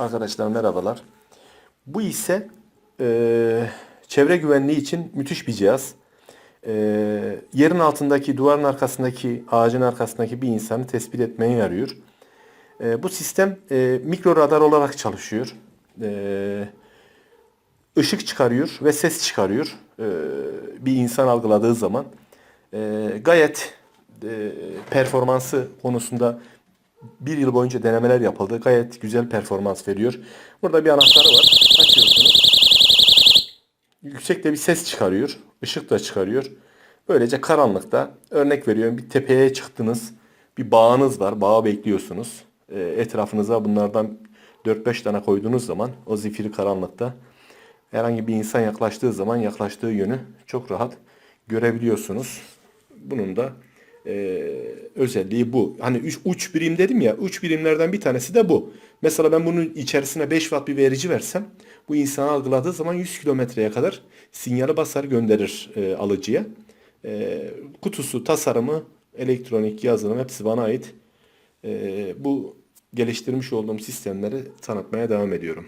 Arkadaşlar merhabalar. Bu ise e, çevre güvenliği için müthiş bir cihaz. E, yerin altındaki, duvarın arkasındaki, ağacın arkasındaki bir insanı tespit etmeye yarıyor. E, bu sistem e, mikro radar olarak çalışıyor. E, ışık çıkarıyor ve ses çıkarıyor. E, bir insan algıladığı zaman. E, gayet e, performansı konusunda bir yıl boyunca denemeler yapıldı. Gayet güzel performans veriyor. Burada bir anahtarı var. Açıyorsunuz. Yüksekte bir ses çıkarıyor. Işık da çıkarıyor. Böylece karanlıkta örnek veriyorum bir tepeye çıktınız. Bir bağınız var. Bağı bekliyorsunuz. E, etrafınıza bunlardan 4-5 tane koyduğunuz zaman o zifiri karanlıkta herhangi bir insan yaklaştığı zaman yaklaştığı yönü çok rahat görebiliyorsunuz. Bunun da e, özelliği bu. Hani üç, uç birim dedim ya, uç birimlerden bir tanesi de bu. Mesela ben bunun içerisine 5 watt bir verici versem, bu insanı algıladığı zaman 100 kilometreye kadar sinyali basar gönderir e, alıcıya. E, kutusu, tasarımı, elektronik yazılım hepsi bana ait. E, bu geliştirmiş olduğum sistemleri tanıtmaya devam ediyorum.